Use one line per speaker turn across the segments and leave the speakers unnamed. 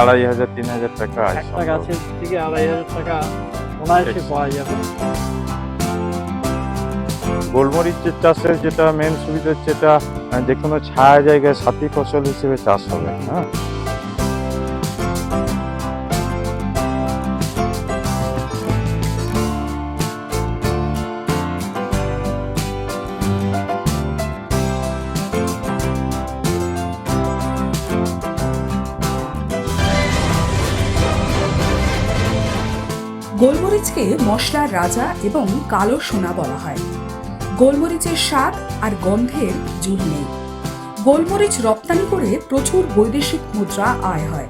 আড়াই হাজার তিন হাজার টাকা আয়
একটা গাছের থেকে আড়াই হাজার টাকা অনায়াসে পাওয়া যাবে।
গোলমরিচের চাষের যেটা মেন সুবিধা হচ্ছে এটা যে কোনো ছায়া জায়গায় সাথী ফসল হিসেবে চাষ হবে হ্যাঁ?
গোলমরিচকে মশলার রাজা এবং কালো সোনা বলা হয়। গোলমরিচের স্বাদ আর গন্ধের জুড়ি নেই। গোলমরিচ রপ্তানি করে প্রচুর বৈদেশিক মুদ্রা আয় হয়।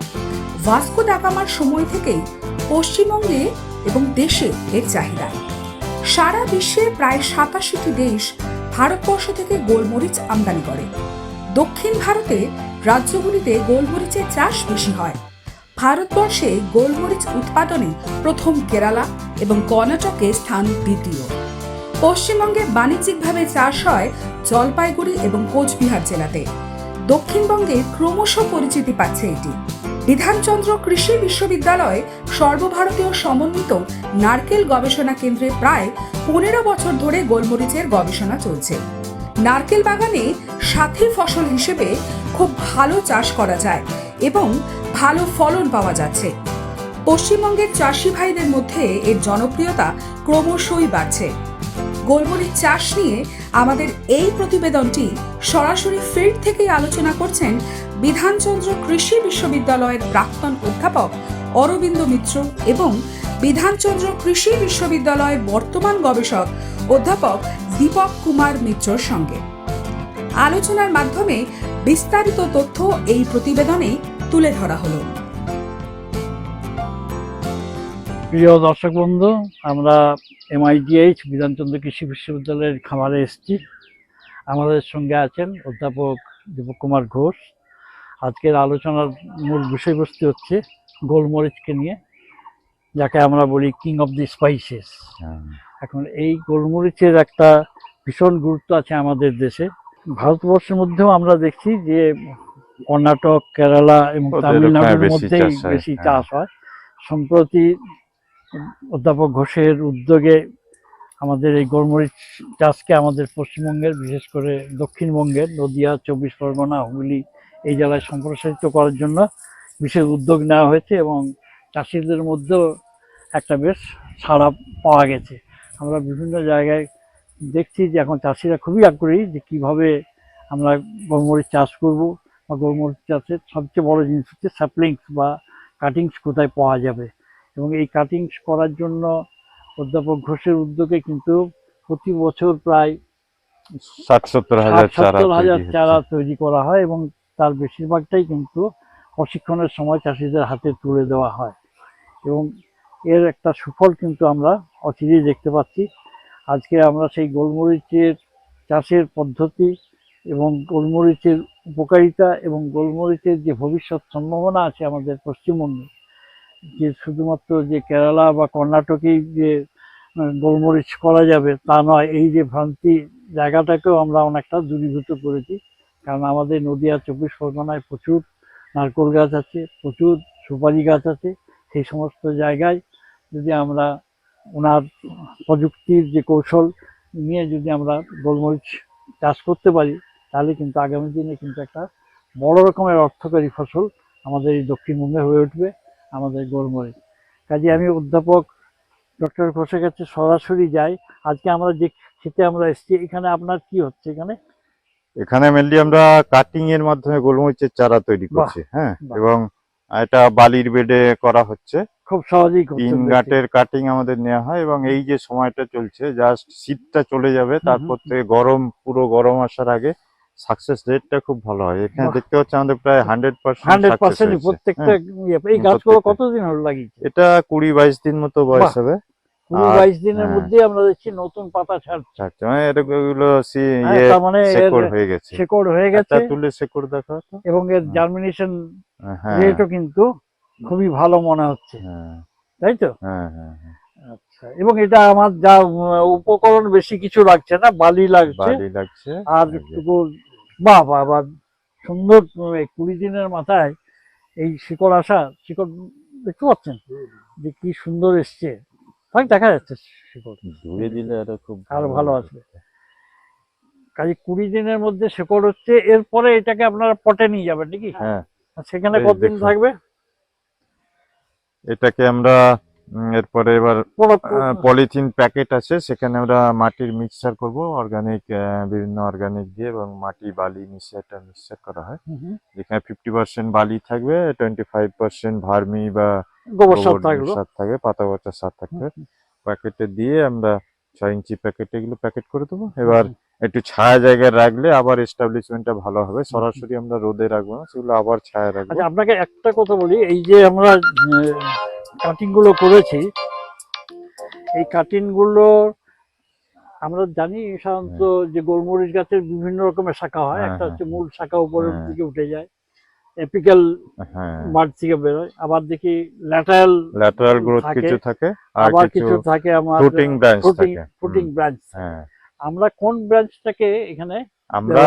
ভাস্কো ডাকামার সময় থেকেই পশ্চিমবঙ্গে এবং দেশে এর চাহিদা। সারা বিশ্বের প্রায় সাতাশিটি দেশ ভারতবর্ষ থেকে গোলমরিচ আমদানি করে। দক্ষিণ ভারতে রাজ্যগুলিতে গোলমরিচের চাষ বেশি হয়। ভারতবর্ষে গোলমরিচ উৎপাদনে প্রথম কেরালা এবং কর্ণাটকে স্থান দ্বিতীয়। পশ্চিমবঙ্গে বাণিজ্যিকভাবে চাষ হয় জলপাইগুড়ি এবং কোচবিহার জেলাতে। দক্ষিণবঙ্গে ক্রমশ পরিচিতি পাচ্ছে এটি। বিধানচন্দ্র কৃষি বিশ্ববিদ্যালয় সর্বভারতীয় সমন্বিত নারকেল গবেষণা কেন্দ্রে প্রায় পনেরো বছর ধরে গোলমরিচের গবেষণা চলছে। নারকেল বাগানে সাথী ফসল হিসেবে খুব ভালো চাষ করা যায় এবং ভালো ফলন পাওয়া যাচ্ছে। পশ্চিমবঙ্গের চাষি ভাইদের মধ্যে এর জনপ্রিয়তা ক্রমশই বাড়ছে। গোলমরিচ চাষ নিয়ে আমাদের এই প্রতিবেদনটি সরাসরি ফিল্ড থেকেই আলোচনা করছেন বিধানচন্দ্র কৃষি বিশ্ববিদ্যালয়ের প্রাক্তন অধ্যাপক অরবিন্দ মিত্র এবং বিধানচন্দ্র কৃষি বিশ্ববিদ্যালয়ের বর্তমান গবেষক অধ্যাপক দীপক কুমার মিত্রর সঙ্গে। আলোচনার মাধ্যমে বিস্তারিত তথ্য এই প্রতিবেদনে তুলে ধরা হলো।
প্রিয় দর্শক বন্ধু আমরা এমআইডিএইচ বিধানচন্দ্র কৃষি বিশ্ববিদ্যালয়ের খামারে এসেছি। আমাদের সঙ্গে আছেন অধ্যাপক দীপক কুমার ঘোষ। আজকের আলোচনার মূল বিষয়বস্তু হচ্ছে গোলমরিচকে নিয়ে যাকে আমরা বলি কিং অফ দি স্পাইসেস
হ্যাঁ।
এখন এই গোলমরিচের একটা ভীষণ গুরুত্ব আছে আমাদের দেশে। ভারতবর্ষের মধ্যেও আমরা দেখছি যে কর্ণাটক কেরালা এবং তামিলনাড়ুর মধ্যেই বেশি
হ্যাঁ।
চাষ হয়। সম্প্রতি অধ্যাপক ঘোষের উদ্যোগে আমাদের এই গোলমরিচ চাষকে আমাদের পশ্চিমবঙ্গের বিশেষ করে দক্ষিণবঙ্গের নদিয়া চব্বিশ পরগনা হুগলি এই জেলায় সম্প্রসারিত করার জন্য বিশেষ উদ্যোগ নেওয়া হয়েছে এবং চাষিদের মধ্যেও একটা বেশ সাড়া পাওয়া গেছে। আমরা বিভিন্ন জায়গায় দেখছি যে এখন চাষিরা খুবই আগ্রহী যে কীভাবে আমরা গোলমরিচ চাষ করব। বা গোলমরিচ চাষের সবচেয়ে বড় জিনিস হচ্ছে স্যাপলিংস বা কাটিংস কোথায় পাওয়া যাবে। এবং এই কাটিংস করার জন্য অধ্যাপক ঘোষের উদ্যোগে কিন্তু প্রতি বছর প্রায়
ষাট সত্তর হাজার চারা তৈরি
করা হয় এবং তার বেশিরভাগটাই কিন্তু প্রশিক্ষণের সময় চাষিদের হাতে তুলে দেওয়া হয়। এবং এর একটা সুফল কিন্তু আমরা অচিরেই দেখতে পাচ্ছি। আজকে আমরা সেই গোলমরিচের চাষের পদ্ধতি এবং গোলমরিচের উপকারিতা এবং গোলমরিচের যে ভবিষ্যৎ সম্ভাবনা আছে আমাদের পশ্চিমবঙ্গে, যে শুধুমাত্র যে কেরালা বা কর্ণাটকেই যে গোলমরিচ করা যাবে তা নয়, এই যে ভ্রান্তি জায়গাটাকেও আমরা অনেকটা দূরীভূত করেছি। কারণ আমাদের নদিয়া চব্বিশ পরগনায় প্রচুর নারকোল গাছ আছে, প্রচুর সুপারি গাছ আছে। সেই সমস্ত জায়গায় যদি আমরা ওনার প্রযুক্তির যে কৌশল নিয়ে যদি আমরা গোলমরিচ চাষ করতে পারি তাহলে কিন্তু আগামী দিনে কিন্তু একটা বড় রকমের অর্থকারী ফসল আমাদের এই দক্ষিণবঙ্গে হয়ে উঠবে আমাদের গোলমরিচ কাজে আমি অধ্যাপক ডক্টর ঘোষের কাছে সরাসরি যাই। আজকে আমরা যে খেতে আমরা এসেছি এখানে আপনার কি হচ্ছে এখানে?
এখানে মেনলি আমরা কাটিং এর মাধ্যমে গোলমরিচের চারা তৈরি করছি হ্যাঁ এবং এটা বালির বেডে করা হচ্ছে।
খুব সহজেই
তিন। গাঁটের কাটিং আমাদের নেওয়া হয় এবং এই যে সময়টা চলছে জাস্ট শীতটা চলে যাবে তারপর থেকে গরম পুরো গরম আসার আগে সাকসেস রেটটা খুব ভালো হয়। এখানে দেখতে পাচ্ছি আমাদের প্রায় হান্ড্রেড পার্সেন্ট
হান্ড্রেড পার্সেন্ট প্রত্যেকটা ইয়ে, এই গাছগুলো। কতদিন হলো লাগিয়েছে?
এটা কুড়ি বাইশ দিন মতো বয়স হবে।
কুড়ি বাইশ দিনের
হ্যাঁ।
মধ্যে আমরা দেখছি নতুন পাতা ছাড়ছে।
মানে এগুলো
হ্যাঁ,
ইয়ে
মানে
শেকড় হয়ে গেছে।
শেকড় হয়ে গেছে।
তুলে শেকড় দেখা
এবং এর
হ্যাঁ।
জার্মিনেশন
হ্যাঁ।
রেটও কিন্তু খুবই ভালো মনে হচ্ছে।
হ্যাঁ।
তাই তো?
হ্যাঁ হ্যাঁ হ্যাঁ।
আচ্ছা। এবং এটা আমার যা উপকরণ বেশি কিছু লাগছে না বালি লাগছে।
বালি লাগছে।
আর বাহ বাহ বাহ সুন্দর এই কুড়ি দিনের মাথায় এই শিকড় আসা শিকড় দেখতে পাচ্ছেন? যে কি সুন্দর এসছে। তাই দেখা যাচ্ছে শিকড়।
ধুয়ে দিলে আরও খুব
আরও ভালো আসবে। কাজে কুড়ি দিনের মধ্যে শিকড় হচ্ছে এরপরে এটাকে আপনারা পটে নিয়ে যাবেন নাকি?
হ্যাঁ।
সেখানে কতদিন থাকবে?
এটাকে আমরা এরপরে এবার পলিথিন প্যাকেট আছে সেখানে আমরা মাটির মিক্সচার করব অর্গানিক বিভিন্ন অর্গানিক দিয়ে এবং মাটি বালি মিশিয়ে একটা মিক্সচার করা হয়। যেখানে ফিফটি পার্সেন্ট বালি থাকবে টোয়েন্টি ফাইভ পার্সেন্ট ভার্মি বা
গোবর সার
থাকবে পাতা পচা সার থাকবে। প্যাকেটে দিয়ে আমরা ছয় ইঞ্চি প্যাকেটে এগুলো প্যাকেট করে দেবো। এবার একটু ছায়া জায়গায় রাখলে আবার এস্টাবলিশমেন্টটা ভালো হবে। সরাসরি আমরা রোদে রাখব না সেগুলো আবার ছায়া রাখব।
আচ্ছা আপনাকে একটা কথা বলি এই যে আমরা কাটিংগুলো করেছি। এই কাটিংগুলো আমরা জানি সাধারণত যে গোলমরিচ গাছের বিভিন্ন রকমের শাখা হয়।
হ্যাঁ,
একটা
হ্যাঁ,
হচ্ছে মূল শাখা উপরের
হ্যাঁ।
দিকে উঠে যায়। এপিক্যাল
হ্যাঁ।
মাঠ থেকে বেরোয় আবার দেখি ল্যাটারাল
ল্যাটারাল গ্রোথ কিছু থাকে
আবার
কিছু
থাকে আমার
fruiting branch
fruiting fruiting branch
হ্যাঁ।
আমরা কোন ব্রাঞ্চটাকে এখানে
আমরা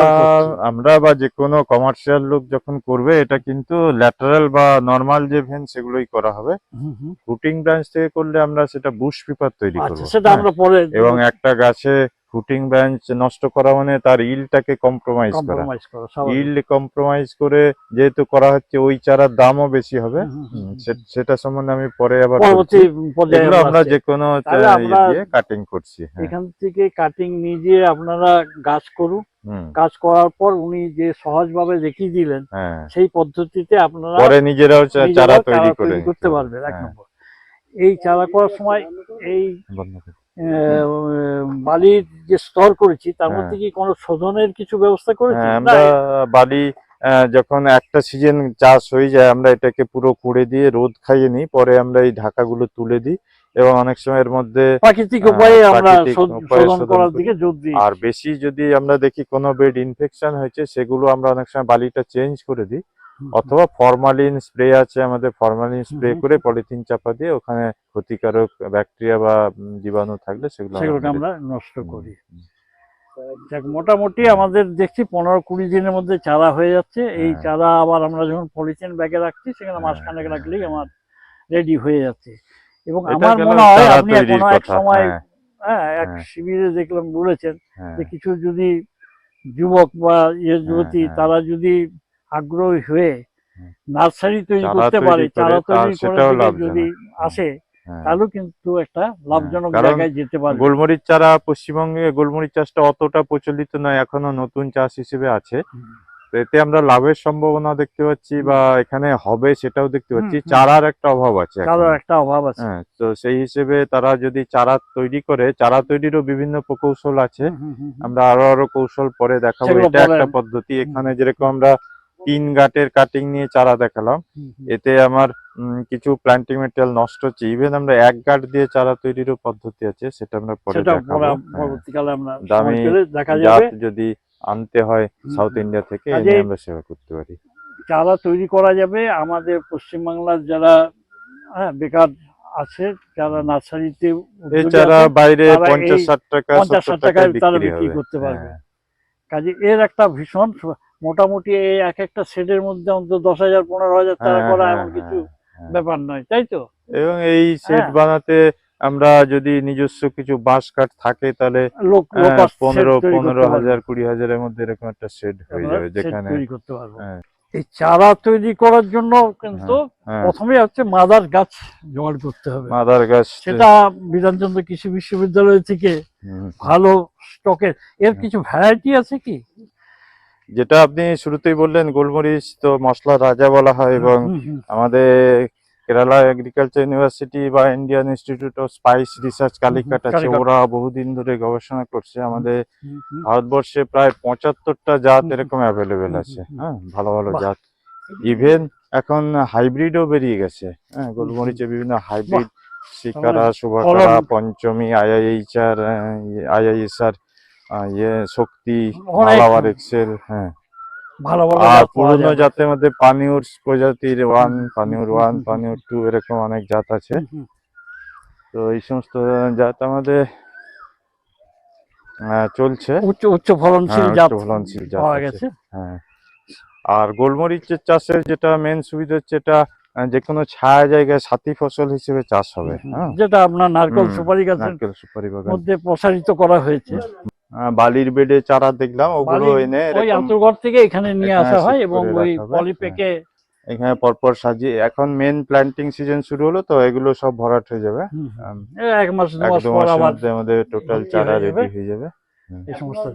আমরা বা যে কোনো কমার্শিয়াল লোক যখন করবে এটা কিন্তু ল্যাটারাল বা নর্মাল যে ভেন সেগুলোই করা হবে। ফুটিং ব্রাঞ্চ থেকে করলে আমরা সেটা বুশ পেপার তৈরি
আচ্ছা
করব।
সেটা
হ্যাঁ।
আমরা পরে
এবং একটা গাছে ফুটিং ব্রাঞ্চ নষ্ট করা মানে তার ইলটাকে কম্প্রোমাইজ করা। ইল্ড কম্প্রোমাইজ করে যেহেতু করা হচ্ছে ওই চারার দামও বেশি হবে। সেটা সম্বন্ধে আমি পরে আবার আমরা যে কোনো কাটিং করছি হ্যাঁ।
এখান থেকে কাটিং নিজে আপনারা গাছ করুন। কাজ করার পর উনি যে সহজভাবে দেখিয়ে দিলেন
হ্যাঁ।
সেই পদ্ধতিতে আপনারা
পরে নিজেরাও চারা তৈরি করে
করতে পারবেন এক
হ্যাঁ,
নম্বর। এই চারা করার সময় এই বালির যে স্তর করেছি তার
হ্যাঁ।
মধ্যে কি কোনো শোধনের কিছু ব্যবস্থা করেছি?
হ্যাঁ, আমরা বালি যখন একটা সিজন চাষ হয়ে যায় আমরা এটাকে পুরো কুড়ে দিয়ে রোদ খাইয়ে নিই পরে আমরা এই ঢাকাগুলো তুলে দিই এবং অনেক সময় এর মধ্যে
প্রাকৃতিক
হ্যাঁ,
উপায়ে আমরা শোধন করার দিকে জোর দিই।
আর বেশি যদি আমরা দেখি কোনো বেড ইনফেকশন হয়েছে সেগুলো আমরা অনেক সময় বালিটা চেঞ্জ করে দিই। অথবা ফরমালিন স্প্রে আছে আমাদের ফরমালিন স্প্রে করে পলিথিন চাপা দিয়ে ওখানে ক্ষতিকারক ব্যাকটেরিয়া বা জীবাণু থাকলে সেগুলো আমরা
সেগুলোকে
মেরে
আমরা নষ্ট করি যাক মোটামুটি আমাদের দেখছি পনেরো কুড়ি দিনের মধ্যে চারা হয়ে যাচ্ছে এই
হ্যাঁ।
চারা আবার আমরা যখন পলিথিন ব্যাগে রাখছি সেখানে
হ্যাঁ,
মাসখানেক
হ্যাঁ।
রাখলেই আমার রেডি হয়ে যাচ্ছে এবং আমার মনে হয় আপনি কোনো এক সময়
হ্যাঁ,
এক। শিবিরে দেখলাম বলেছেন যে কিছু যদি যুবক বা ইয়ে যুবতী। তারা যদি আগ্রহী হয়ে নার্সারি তৈরি করতে পারে চারা
তৈরি
করে। যদি আসে
হ্যাঁ।
তাহলেও কিন্তু একটা লাভজনক জায়গায় যেতে পারে
গোলমরিচ চারা পশ্চিমবঙ্গে গোলমরিচ চাষটা অতটা প্রচলিত নয় এখনও নতুন চাষ হিসেবে আছে। তো এতে আমরা লাভের সম্ভাবনা দেখতে পাচ্ছি বা এখানে হবে সেটাও দেখতে পাচ্ছি। চারার একটা অভাব আছে।
চারার একটা অভাব আছে।
হ্যাঁ তো সেই হিসেবে তারা যদি চারা তৈরি করে চারা তৈরিরও বিভিন্ন প্রকৌশল আছে। আমরা আরও আরও কৌশল পরে দেখাবো। এটা একটা পদ্ধতি। এখানে যেরকম আমরা তিন গাটের কাটিং নিয়ে চারা দেখালাম। এতে আমার কিছু প্ল্যান্টিং মেটেরিয়াল নষ্ট হচ্ছে। ইভেন আমরা এক গাট দিয়ে চারা তৈরিরও পদ্ধতি আছে সেটা আমরা পরে হ্যাঁ। দামি জাত যদি আনতে হয় সাউথ ইন্ডিয়া থেকে আমরা সেবা করতে পারি।
চারা তৈরি করা যাবে। আমাদের পশ্চিমবাংলার যারা হ্যাঁ বেকার আছে যারা নার্সারিতে
এছাড়া বাইরে পঞ্চাশ ষাট টাকা
50
সত্তর
টাকায়
টাকায়
তারা
বিক্রি
করতে পারবে।
হ্যাঁ,
কাজে এর একটা ভীষণ মোটামুটি এই এক একটা সেটের মধ্যে অন্তত দশ হাজার পনেরো হাজার টাকা
হ্যাঁ,
করা
হ্যাঁ,
এমন কিছু
হ্যাঁ।
ব্যাপার নয় তাই তো?
এবং এই সেট। বানাতে আমরা যদি নিজস্ব কিছু বাঁশ কাঠ থাকে তাহলে পনেরো পনেরো হাজার কুড়ি হাজারের মধ্যে এরকম একটা সেট হয়ে যাবে যেখানে
তৈরি করতে পারব। এই চারা তৈরি করার জন্য কিন্তু প্রথমে হচ্ছে মাদার গাছ জোগাড় করতে হবে।
মাদার গাছ
সেটা বিধানচন্দ্র কৃষি বিশ্ববিদ্যালয় থেকে ভালো স্টকের এর। কিছু ভ্যারাইটি আছে কি?
যেটা আপনি শুরুতেই বললেন গোলমরিচ তো মশলা রাজা বলা হয় এবং আমাদের কেরালা এগ্রিকালচার ইউনিভার্সিটি বা Indian institute of spice research Calicut আছে। ওরা বহুদিন ধরে গবেষণা করছে। আমাদের। ভারতবর্ষে প্রায় পঁচাত্তরটা জাত এরকম অ্যাভেলেবেল আছে। হ্যাঁ ভালো ভালো জাত। ইভেন এখন হাইব্রিডও বেরিয়ে গেছে। হ্যাঁ গোলমরিচে বিভিন্ন হাইব্রিড শিকারা শুভাকারা পঞ্চমী আইআইএইচআর আইআইএসআর ইয়ে শক্তি মালাবার এক্সেল হ্যাঁ।
ভালো ভালো
আর পুরনো জাতের মধ্যে পানিউর প্রজাতির one Panniyur one Panniyur two এরকম অনেক জাত আছে। তো এই সমস্ত জাত আমাদের চলছে।
উচ্চ উচ্চ ফলনশীল
হ্যাঁ,
জাত
ফলনশীল জাত
গেছে।
হ্যাঁ। আর গোলমরিচের চাষের যেটা মেন সুবিধা হচ্ছে এটা যে কোনো ছায়া জায়গায় সাথী ফসল হিসেবে চাষ হবে। হ্যাঁ।
যেটা আপনার নারকেল সুপারি গাছের মধ্যে প্রসারিত করা হয়েছে।
বালির বেডে চারা দেখলাম ওগুলো এনে
ওই
এরকম
থেকে এখানে নিয়ে আসা হয় এবং ওই পলিপ্যাকে
এখানে পরপর সাজিয়ে এখন মেন প্ল্যান্টিং সিজন শুরু হলো তো এগুলো সব ভরাট হয়ে যাবে।
এক মাস দু মাস পর আবার
আমাদের টোটাল চারা
হয়ে
রেডি হয়ে যাবে।
এই সমস্ত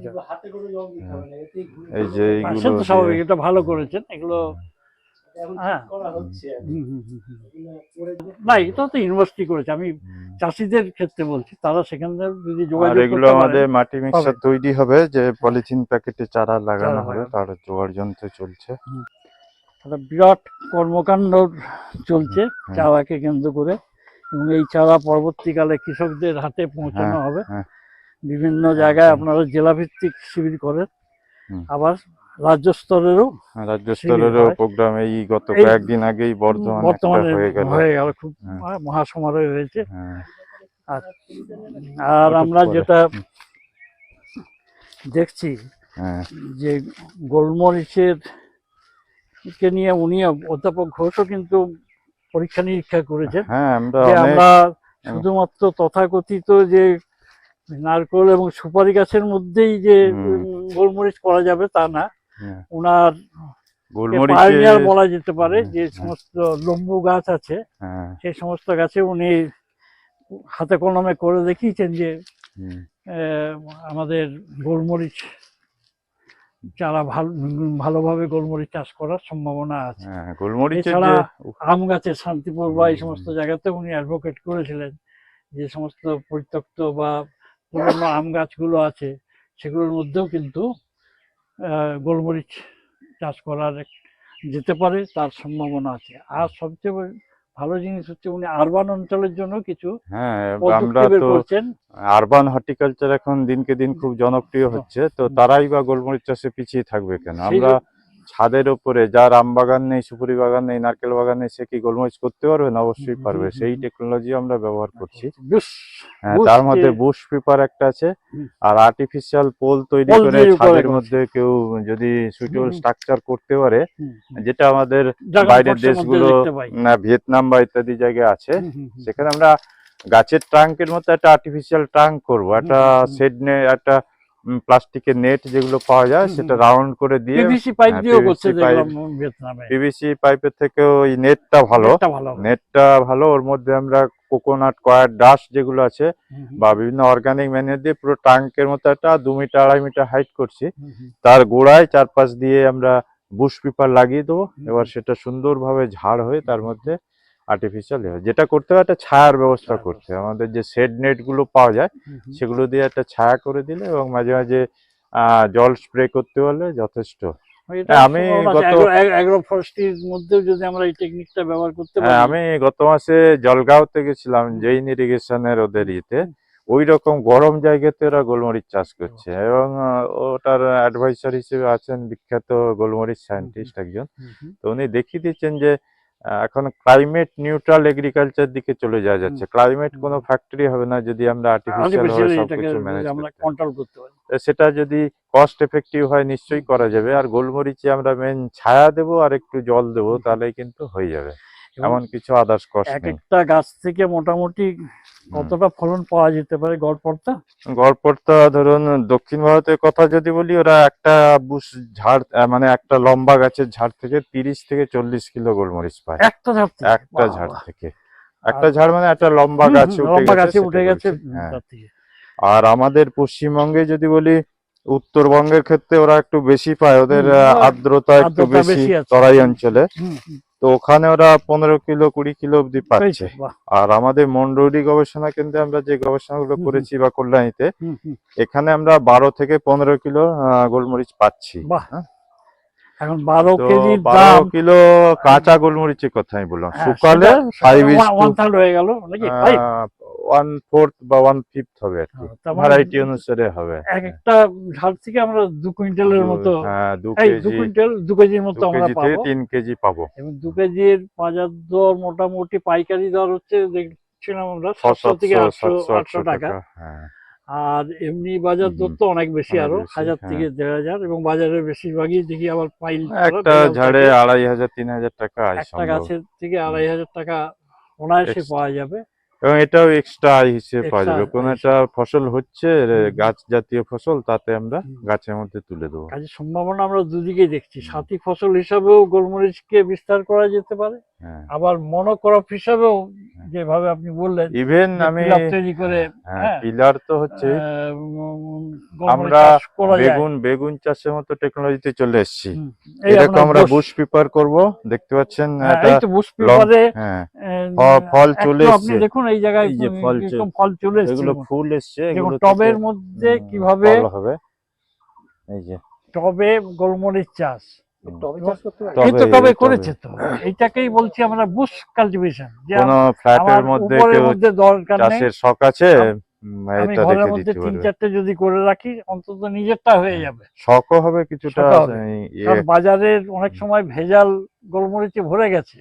এই যে
এটা ভালো করেছেন। এগুলো হ্যাঁ। না এটা তো ইউনিভার্সিটি করেছে। আমি চাষিদের ক্ষেত্রে বলছি তারা সেখানে যদি যোগাযোগ
এগুলো আমাদের মাটি মিক্সার তৈরি হবে যে পলিথিন প্যাকেটে চারা লাগানো হবে তার যন্ত্র চলছে।
একটা বিরাট কর্মকাণ্ড চলছে চারাকে কেন্দ্র করে। এবং এই চারা পরবর্তীকালে কৃষকদের হাতে পৌঁছানো
হ্যাঁ,
হবে।
হ্যাঁ।
বিভিন্ন জায়গায় আপনারা জেলা ভিত্তিক শিবির করেন। আবার রাজ্য স্তরেরও
আর রাজ্য স্তরেরও প্রোগ্রাম এই গত কয়েকদিন আগেই বর্ধমানে
বর্তমানে
হয়ে গেল।
হয়ে গেল খুব
হ্যাঁ।
মহাসমারোহ হয়েছে।
হ্যাঁ,
আর আমরা যেটা দেখছি
হ্যাঁ।
যে গোলমরিচের কে নিয়ে উনি অধ্যাপক ঘোষও কিন্তু পরীক্ষা নিরীক্ষা করেছেন
হ্যাঁ আমরা
শুধুমাত্র তথাকথিত যে নারকোল এবং সুপারি গাছের মধ্যেই যে গোলমরিচ করা যাবে তা না।
হ্যাঁ,
ওনার
গোলমরিচে
পায়োনিয়ার বলা যেতে পারে যে
হ্যাঁ।
সমস্ত লম্বু গাছ আছে
হ্যাঁ।
সেই সমস্ত গাছে উনি হাতে কলমে করে দেখিয়েছেন যে আমাদের গোলমরিচ চারা ভালো ভালোভাবে গোলমরিচ চাষ করার সম্ভাবনা আছে।
হ্যাঁ গোলমরিচের
এছাড়া আম গাছের শান্তিপুর বা এই সমস্ত জায়গাতে উনি অ্যাডভোকেট করেছিলেন যে সমস্ত পরিত্যক্ত বা পুরনো আম গাছগুলো আছে সেগুলোর মধ্যেও কিন্তু গোলমরিচ চাষ করার যেতে পারে তার সম্ভাবনা আছে। আর সবচেয়ে ভালো জিনিস হচ্ছে উনি আরবান অঞ্চলের জন্য কিছু
হ্যাঁ আমরা তো
করছেন।
আরবান হর্টিকালচার এখন দিনকে দিন খুব জনপ্রিয় হচ্ছে তো তারাই বা গোলমরিচ চাষে পিছিয়ে থাকবে কেন? আমরা ছাদের উপরে যার আম বাগান নেই সুপুরি বাগান নেই নারকেল বাগান নেই সে কি গোলমরিচ করতে পারবে? না অবশ্যই পারবে। সেই টেকনোলজি আমরা ব্যবহার করছি। হ্যাঁ, তার মধ্যে বুশ পেপার একটা আছে। আর আর্টিফিশিয়াল পোল তৈরি করে ছাদের মধ্যে কেউ যদি সুইটেবল স্ট্রাকচার করতে পারে। যেটা আমাদের বাইরের দেশগুলো না ভিয়েতনাম বা ইত্যাদি জায়গায় আছে। সেখানে আমরা গাছের ট্রাঙ্কের মতো একটা আর্টিফিশিয়াল ট্রাঙ্ক করব। একটা। শেড একটা প্লাস্টিকের নেট যেগুলো পাওয়া যায় সেটা রাউন্ড করে দিয়ে
পিভিসি পাইপ
হ্যাঁ,
দিয়েও করছে। ভিয়েতনামে
পিভিসি পাইপের থেকেও এই নেটটা ভালো। নেটটা ভালো। ওর মধ্যে আমরা কোকোনাট কয়ার ডাস্ট যেগুলো আছে বা বিভিন্ন অর্গানিক ম্যানিয়ার দিয়ে পুরো ট্রাঙ্কের মতো একটা দু মিটার আড়াই মিটার হাইট করছি। তার গোড়ায় চারপাশ দিয়ে আমরা বুশ পেপার লাগিয়ে দেবো। এবার সেটা সুন্দরভাবে ঝাড় হয়ে তার মধ্যে আর্টিফিশিয়াল যেটা করতে হবে একটা ছায়ার ব্যবস্থা করতে হবে আমাদের যে শেড নেটগুলো পাওয়া যায়। সেগুলো দিয়ে একটা ছায়া করে দিলে এবং মাঝে মাঝে জল স্প্রে করতে হলে যথেষ্ট। হ্যাঁ, আমি গত-
অ্যাগ্রো- অ্যাগ্রো- অ্যাগ্রোফরেস্ট্রির মধ্যেও যদি আমরা এই টেকনিকটা ব্যবহার করতে পারি।
হ্যাঁ আমি গত মাসে জলগাঁওতে গেছিলাম জৈন ইরিগেশনের ওদের ইতে ওই রকম গরম জায়গাতে ওরা গোলমরিচ চাষ করছে এবং ওটার অ্যাডভাইসার হিসেবে আছেন বিখ্যাত গোলমরিচ সায়েন্টিস্ট একজন। তো উনি দেখিয়ে দিচ্ছেন যে এখন ক্লাইমেট নিউট্রাল এগ্রিকালচার দিকে চলে যাওয়া যাচ্ছে। ক্লাইমেট কোনো ফ্যাক্টরি হবে না যদি আমরা আর্টিফিশিয়াল সবকিছু ম্যানেজ করতে।
কন্ট্রোল করতে পারি।
সেটা যদি কস্ট এফেক্টিভ হয় নিশ্চয়ই করা যাবে। আর গোলমরিচে আমরা মেন ছায়া দেব আর একটু জল দেব তাহলে কিন্তু হয়ে যাবে। এমন কিছু আদার্স কস্ট
এক
নেই।
একটা গাছ থেকে মোটামুটি কতটা ফলন পাওয়া যেতে পারে গড়পড়তা?
গড়পড়তা ধরুন দক্ষিণ ভারতের কথা যদি বলি ওরা একটা বুশ ঝাড় মানে একটা লম্বা গাছের ঝাড় থেকে তিরিশ থেকে চল্লিশ কিলো গোলমরিচ পায়।
একটা ঝাড় থেকে?
একটা ঝাড় থেকে। একটা ঝাড় মানে একটা লম্বা গাছে
লম্বা
গেছে
উঠে গেছে
হ্যাঁ। আর আমাদের পশ্চিমবঙ্গে যদি বলি উত্তরবঙ্গের ক্ষেত্রে ওরা একটু বেশি পায় ওদের আর্দ্রতা একটু বেশি তরাই অঞ্চলে। তো ওখানে ওরা পনেরো কিলো কুড়ি কিলো অব্দি পাচ্ছে। আর আমাদের মন্ডলী গবেষণা কেন্দ্রে আমরা যে গবেষণাগুলো। করেছি বা কল্যাণীতে এখানে আমরা বারো থেকে পনেরো কিলো গোলমরিচ পাচ্ছি।
এখন বারো
তো
কেজির
বারো কিলো কাঁচা গোলমরিচের কথা আমি বললাম।
হ্যাঁ,
শুকালে ফাইভ
হয়ে গেল নাকি?
ওয়ান ফোর্থ বা ওয়ান ফিফথ হবে আর কি।
তার মানে
ভ্যারাইটি অনুসারে হবে।
এক একটা থেকে আমরা দু কুইন্টালের মতো
হ্যাঁ দু
কুইন্টাল দু কেজির মতো আমরা পাবো।
তিন কেজি পাবো।
এবং দু কেজির বাজার দর মোটামুটি পাইকারি দর হচ্ছে দেখছিলাম আমরা সাতশো থেকে আটশো আটশো টাকা
হ্যাঁ।
আর এমনি বাজার দর তো অনেক বেশি
আরও
হাজার
হ্যাঁ।
থেকে দেড় হাজার এবং বাজারের বেশিরভাগই দেখি আবার পাইল
একটা ঝাড়ে আড়াই হাজার তিন হাজার টাকা
একটা গাছের থেকে আড়াই হাজার টাকা অনায়াসে পাওয়া যাবে।
এবং এটাও এক্সট্রা আয় হিসেবে পাওয়া যাবে। কোনো একটা ফসল হচ্ছে গাছ জাতীয় ফসল তাতে আমরা গাছের মধ্যে তুলে দেবো।
কাজে সম্ভাবনা আমরা দুদিকে দেখছি। সাথী ফসল হিসাবেও গোলমরিচকে বিস্তার করা যেতে পারে। আবার মনোক্রপ হিসাবেও যেভাবে আপনি বললেন
ইভেন আমি
তৈরি করে
হ্যাঁ
হ্যাঁ,
পিলার তো হচ্ছে আমরা। বেগুন বেগুন চাষের মতো টেকনোলজিতে চলে এসেছি। এটাকে আমরা
বুশ-
পেপার করব দেখতে পাচ্ছেন
হ্যাঁ,
এটা
বুশ পেপারে
হ্যাঁ ফল চলে
আপনি দেখুন এই জায়গায়
যে ফল চলে-
এরকম ফল চলে
এগুলো ফুল এসছে এগুলো
টবের মধ্যে কীভাবে
হবে। এই যে।
টবে গোলমরিচ চাষ।
হুম। টবে-
টবে
টবে।
করেছে তো। এইটাকেই বলছি আমরা বুশ কাল্টিভেশন। যে
কোনো ফ্ল্যাটের মধ্যে
মধ্যে দরকার নেই।
চাষের শখ আছে
আমি ঘরের মধ্যে তিন চারটে যদি করে রাখি অন্তত নিজেরটা হয়ে যাবে।
শখও হবে কিছুটা ইয়ে,
বাজারের অনেক সময় ভেজাল গোলমরিচে ভরে গেছে।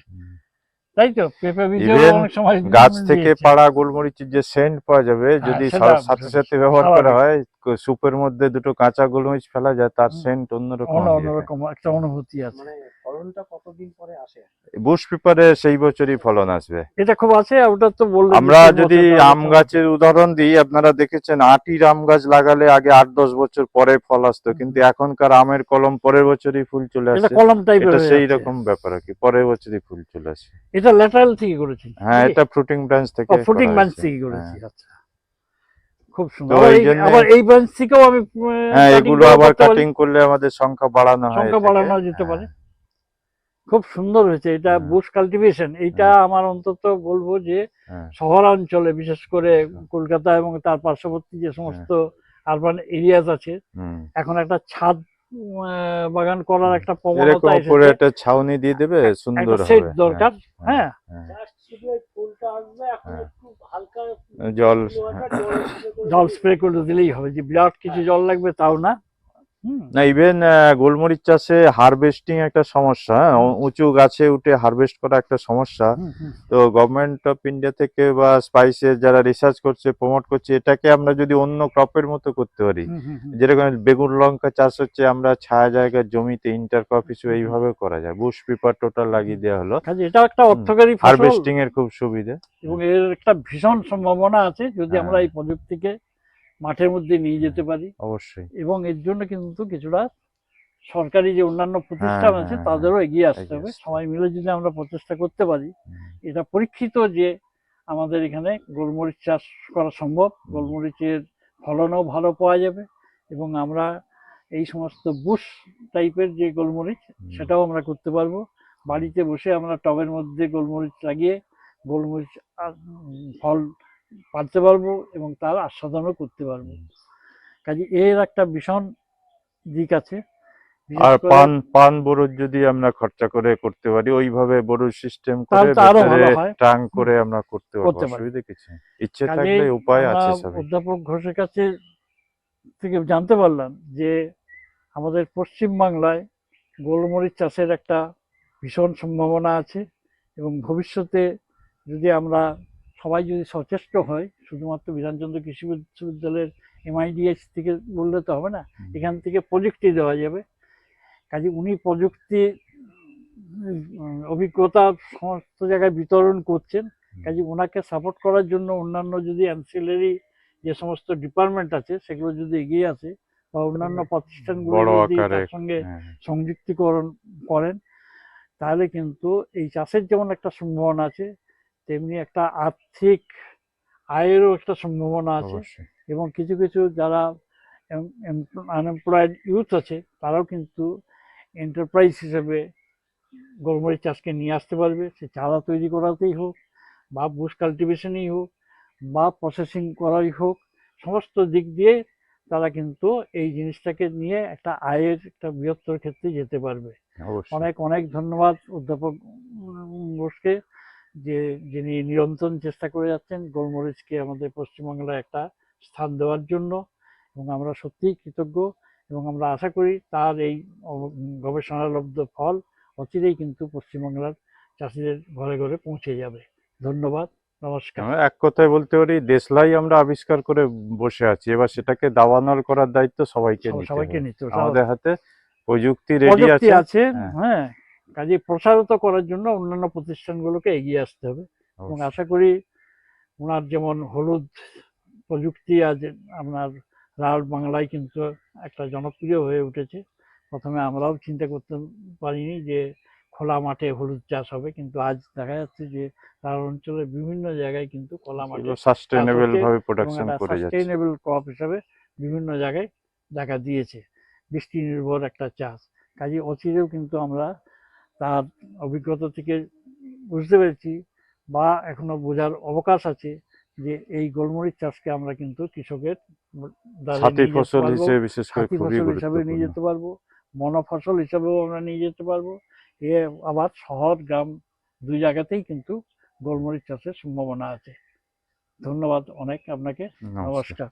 তাই তো? পেঁপে অনেক সময়
গাছ থেকে পাড়া গোলমরিচের যে সেন্ট পাওয়া যাবে
হ্যাঁ,
যদি সাথে সাথে ব্যবহার করা হয় সুপের মধ্যে দুটো কাঁচা গোলমরিচ ফেলা যায় তার। সেন্ট অন্যরকম হয়ে।
অন্যরকম একটা অনুভূতি আছে।
মানে ফলনটা কতদিন পরে আসে?
বুশ পেপারে সেই বছরই ফলন আসবে।
এটা খুব আছে ওটা তো বললেন
আমরা যদি আম গাছের উদাহরণ দিই আপনারা দেখেছেন আটির আম গাছ লাগালে আগে আট দশ বছর পরে ফল আসতো কিন্তু এখনকার আমের কলম পরের বছরই ফুল চলে আসে
কলম টাইপের
সেই রকম ব্যাপার আর কি পরের বছরই ফুল চলে আসে।
এটা ল্যাটারাল থেকে করেছি
হ্যাঁ এটা ফ্রুটিং ব্রাঞ্চ থেকে করা
ব্রাঞ্চ থেকে করেছি
হ্যাঁ।
আচ্ছা। খুব সুন্দর। আবার
এই
ব্রাঞ্চ থেকেও আমি
হ্যাঁ এগুলো আবার কাটিং করলে আমাদের সংখ্যা বাড়ানো হয়
সংখ্যা বাড়ানো যেতে পারে।
হ্যাঁ।
খুব সুন্দর হয়েছে। এটা
হ্যাঁ।
বুশ কাল্টিভেশন এইটা আমার অন্তত বলব যে
হ্যাঁ।
শহরাঞ্চলে বিশেষ করে কলকাতা এবং তার পার্শ্ববর্তী যে সমস্ত আরবান এরিয়াজ আছে এখন একটা ছাদ বাগান করার একটা প্রবণতা
উপরে একটা ছাউনি দিয়ে দেবে সুন্দর হবে।
সেট দরকার। হ্যাঁ
হ্যাঁ।
ফুলটা আসবে এখন
হ্যাঁ। জল
জল স্প্রে করে দিলেই হবে। যে বিরাট কিছু জল লাগবে তাও না। হুম
না ইভেন গোলমরিচ চাষে হারভেস্টিং একটা সমস্যা হ্যাঁ? উঁচু গাছে উঠে হারভেস্ট করা একটা সমস্যা। তো গভর্নমেন্ট অফ ইন্ডিয়া থেকে বা স্পাইসে যারা রিসার্চ করছে প্রমোট করছে এটাকে আমরা যদি অন্য ক্রপের মতো করতে পারি। যেরকম বেগুন লঙ্কা চাষ হচ্ছে আমরা ছায়া জায়গার জমিতে ইন্টার ক্রপ হিসেবে এইভাবে করা যায়। বুশ পেপার টোটাল লাগিয়ে দেওয়া হলো।
এটা একটা অর্থকারী
হারভেস্টিং এর খুব সুবিধা।
এবং এর একটা ভীষণ সম্ভাবনা আছে যদি
হ্যাঁ।
আমরা এই প্রযুক্তিকে মাঠের মধ্যে নিয়ে যেতে পারি।
অবশ্যই।
এবং এর জন্য কিন্তু কিছুটা সরকারি যে অন্যান্য প্রতিষ্ঠান
হ্যাঁ,
আছে
হ্যাঁ,
তাদেরও এগিয়ে আসতে হবে। সবাই মিলে যদি আমরা প্রচেষ্টা করতে পারি এটা পরীক্ষিত যে আমাদের এখানে গোলমরিচ চাষ করা সম্ভব গোলমরিচের ফলনও ভালো পাওয়া যাবে এবং আমরা এই সমস্ত বুশ টাইপের যে গোলমরিচ সেটাও আমরা করতে পারব। বাড়িতে বসে আমরা টবের মধ্যে গোলমরিচ লাগিয়ে গোলমরিচ ফল পাড়তে পারব এবং তার আস্বাদনও করতে পারব। কাজে এর একটা ভীষণ দিক আছে।
আর পান পান বরজ যদি আমরা খরচা করে করতে পারি ওইভাবে বরজ সিস্টেম করে। টাং করে আমরা করতে পারব অসুবিধা কিছু ইচ্ছে থাকলে উপায় আছে
অধ্যাপক ঘোষের কাছে থেকে জানতে পারলাম যে আমাদের পশ্চিম বাংলায় গোলমরিচ চাষের একটা ভীষণ সম্ভাবনা আছে এবং ভবিষ্যতে যদি আমরা সবাই যদি সচেষ্ট হয় শুধুমাত্র বিধানচন্দ্র কৃষি বিশ্ববিদ্যালয়ের এমআইডিএস থেকে বললে তো হবে না এখান থেকে প্রযুক্তি দেওয়া যাবে। কাজে উনি প্রযুক্তি অভিজ্ঞতা সমস্ত জায়গায় বিতরণ করছেন। কাজে ওনাকে সাপোর্ট করার জন্য অন্যান্য যদি অ্যান্সিলারি যে সমস্ত ডিপার্টমেন্ট আছে সেগুলো যদি এগিয়ে আসে বা অন্যান্য প্রতিষ্ঠানগুলো যদি তার সঙ্গে
হ্যাঁ।
সংযুক্তিকরণ করেন তাহলে কিন্তু এই চাষের যেমন একটা সম্ভাবনা আছে তেমনি একটা আর্থিক আয়েরও একটা সম্ভাবনা আছে এবং কিছু কিছু যারা আনএমপ্লয়েড ইউথ আছে তারাও কিন্তু এন্টারপ্রাইজ হিসেবে গোলমরিচ চাষকে নিয়ে আসতে পারবে। সে চারা তৈরি করাতেই হোক বা বুশ কাল্টিভেশনই হোক বা প্রসেসিং করাই হোক সমস্ত দিক দিয়ে তারা কিন্তু এই জিনিসটাকে নিয়ে একটা আয়ের একটা বৃহত্তর ক্ষেত্রে যেতে পারবে। অনেক অনেক ধন্যবাদ অধ্যাপক বোসকে। যে যিনি নিরন্তর চেষ্টা করে যাচ্ছেন গোলমরিচকে আমাদের পশ্চিমবাংলায় একটা স্থান দেওয়ার জন্য এবং আমরা সত্যিই কৃতজ্ঞ এবং আমরা আশা করি তার এই গবেষণালব্ধ ফল অচিরেই কিন্তু পশ্চিমবাংলার চাষিদের ঘরে ঘরে পৌঁছে যাবে ধন্যবাদ নমস্কার
এক কথায় বলতে পারি দেশলাই আমরা আবিষ্কার করে বসে আছি এবার সেটাকে দাবানল করার দায়িত্ব সবাইকে
সব- সবাইকে। নিতে হবে।
আমাদের হাতে প্রযুক্তি রেডি আছে
আছে
হ্যাঁ।
কাজে প্রসারিত করার জন্য অন্যান্য প্রতিষ্ঠানগুলোকে এগিয়ে আসতে হবে। এবং আশা করি ওনার যেমন হলুদ প্রযুক্তি আজ আপনার লাল বাংলায় কিন্তু একটা জনপ্রিয় হয়ে উঠেছে। প্রথমে আমরাও চিন্তা করতে পারিনি যে খোলা মাঠে হলুদ চাষ হবে কিন্তু আজ দেখা যাচ্ছে যে তার অঞ্চলের বিভিন্ন জায়গায় কিন্তু খোলা মাঠে
সাস্টেনেবল ভাবে
এবং
প্রোডাকশন
একটা
করে যাচ্ছে।
সাস্টেইনেবল ক্রপ হিসাবে বিভিন্ন জায়গায় দেখা দিয়েছে। বৃষ্টি নির্ভর একটা চাষ। কাজে অচিরেও কিন্তু আমরা তার অভিজ্ঞতা থেকে বুঝতে পেরেছি বা এখনও বোঝার অবকাশ আছে যে এই গোলমরিচ চাষকে আমরা কিন্তু কৃষকের
ফসল
পারব,
হিসেবে বিশেষ করে
ফসল হিসাবে নিয়ে যেতে পারব মনোফসল হিসাবেও আমরা নিয়ে যেতে পারব। এ আবার শহর গ্রাম দুই জায়গাতেই কিন্তু গোলমরিচ চাষের সম্ভাবনা আছে। ধন্যবাদ অনেক আপনাকে। নমস্কার।